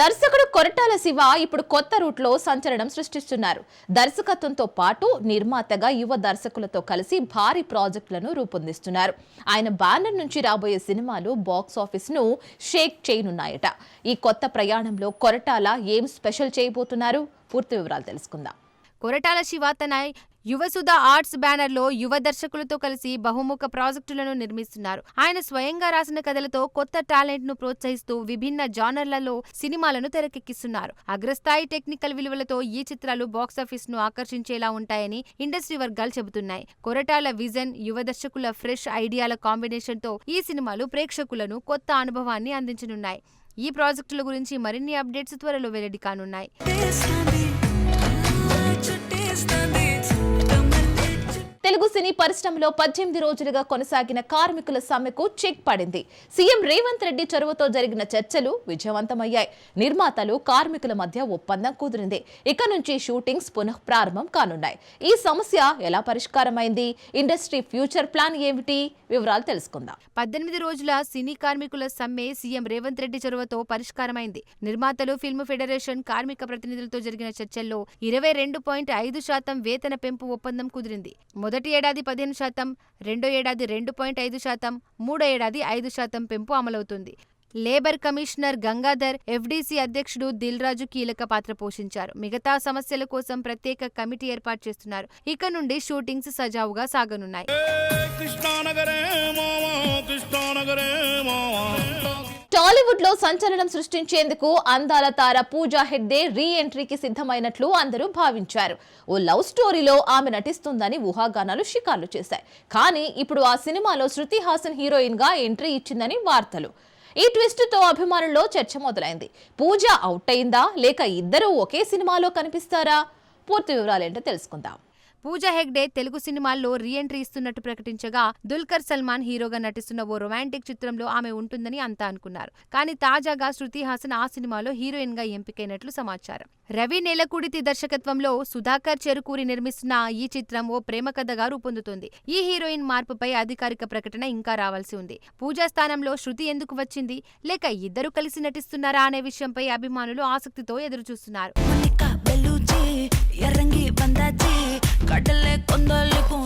దర్శకుడు కొరటాల శివ ఇప్పుడు కొత్త రూట్లో సంచలనం సృష్టిస్తున్నారు. దర్శకత్వంతో పాటు నిర్మాతగా యువ దర్శకులతో కలిసి భారీ ప్రాజెక్టులను రూపొందిస్తున్నారు. ఆయన బ్యానర్ నుంచి రాబోయే సినిమాలు బాక్స్ ఆఫీస్ను షేక్ చేయనున్నాయట. ఈ కొత్త ప్రయాణంలో కొరటాల ఏం స్పెషల్ చేయబోతున్నారు? పూర్తి వివరాలు తెలుసుకుందాం. కొరటాల శివ తన యువసుధ ఆర్ట్స్ బ్యానర్లో యువ దర్శకులతో కలిసి బహుముఖ ప్రాజెక్టులను నిర్మిస్తున్నారు. ఆయన స్వయంగా రాసిన కథలతో కొత్త టాలెంట్ను ప్రోత్సహిస్తూ విభిన్న జానర్లలో సినిమాలను తెరకెక్కిస్తున్నారు. అగ్రస్థాయి టెక్నికల్ విలువలతో ఈ చిత్రాలు బాక్సాఫీస్ను ఆకర్షించేలా ఉంటాయని ఇండస్ట్రీ వర్గాలు చెబుతున్నాయి. కొరటాల విజన్ యువ దర్శకుల ఫ్రెష్ ఐడియాల కాంబినేషన్తో ఈ సినిమాలు ప్రేక్షకులను కొత్త అనుభవాన్ని అందించనున్నాయి. ఈ ప్రాజెక్టుల గురించి మరిన్ని అప్డేట్స్ త్వరలో వెల్లడి కానున్నాయి. తెలుగు సినీ పరిశ్రమలో పద్దెనిమిది రోజులుగా కొనసాగిన కార్మికుల సమ్మెకు చెక్ పడింది. సీఎం రేవంత్ రెడ్డి చొరవతో జరిగిన చర్చలు విజయవంతమయ్యాయి. నిర్మాతలు కార్మికుల మధ్య ఒప్పందం కుదిరింది. ఇక నుంచి షూటింగ్స్ పునః ప్రారంభం కానున్నాయి. ఈ సమస్య ఎలా పరిష్కారమైంది? ఇండస్ట్రీ ఫ్యూచర్ ప్లాన్ ఏమిటి? వివరాలు తెలుసుకుందాం. పద్దెనిమిది రోజుల సినీ కార్మికుల సమ్మె సీఎం రేవంత్ రెడ్డి చొరవతో పరిష్కారమైంది. నిర్మాతలు ఫిల్మ్ ఫెడరేషన్ కార్మిక ప్రతినిధులతో జరిగిన చర్చల్లో ఇరవై రెండు పాయింట్ ఐదు శాతం వేతన పెంపు ఒప్పందం కుదిరింది. మొదటి ఏడాది పదిహేను శాతం రెండో ఏడాది రెండు పాయింట్ ఐదు శాతం మూడో ఏడాది ఐదు శాతం పెంపు అమలవుతుంది. లేబర్ కమిషనర్ గంగాధర్ ఎఫ్డీసీ అధ్యక్షుడు దిల్ రాజు కీలక పాత్ర పోషించారు. మిగతా సమస్యల కోసం ప్రత్యేక కమిటీ ఏర్పాటు చేస్తున్నారు. ఇక నుండి షూటింగ్స్ సజావుగా సాగనున్నాయి. బాలీవుడ్లో సంచలనం సృష్టించేందుకు అందాల తార పూజా హెగ్డే రీ ఎంట్రీకి సిద్ధమైనట్లు అందరూ భావించారు. ఓ లవ్ స్టోరీలో ఆమె నటిస్తుందని ఊహాగానాలు షికార్లు చేశాయి. కానీ ఇప్పుడు ఆ సినిమాలో శృతి హాసన్ హీరోయిన్గా ఎంట్రీ ఇచ్చిందని వార్తలు. ఈ ట్విస్ట్తో అభిమానుల్లో చర్చ మొదలైంది. పూజ అవుట్ అయిందా? లేక ఇద్దరూ ఒకే సినిమాలో కనిపిస్తారా? పూర్తి వివరాలేంటో తెలుసుకుందాం. పూజా హెగ్డే తెలుగు సినిమాల్లో రీ ఎంట్రీ ఇస్తున్నట్టు ప్రకటించగా దుల్కర్ సల్మాన్ హీరోగా నటిస్తున్న ఓ రొమాంటిక్ చిత్రంలో ఆమె ఉంటుందని అంతా అనుకున్నారు. కానీ తాజాగా శృతి హాసన్ ఆ సినిమాలో హీరోయిన్గా ఎంపికైనట్లు సమాచారం. రవి నేలకూడితి దర్శకత్వంలో సుధాకర్ చెరుకూరి నిర్మిస్తున్న ఈ చిత్రం ఓ ప్రేమ కథగా రూపొందుతుంది. ఈ హీరోయిన్ మార్పుపై అధికారిక ప్రకటన ఇంకా రావాల్సి ఉంది. పూజా స్థానంలో శృతి ఎందుకు వచ్చింది? లేక ఇద్దరు కలిసి నటిస్తున్నారా అనే విషయంపై అభిమానులు ఆసక్తితో ఎదురుచూస్తున్నారు. கடலே கொந்தளிக்கும்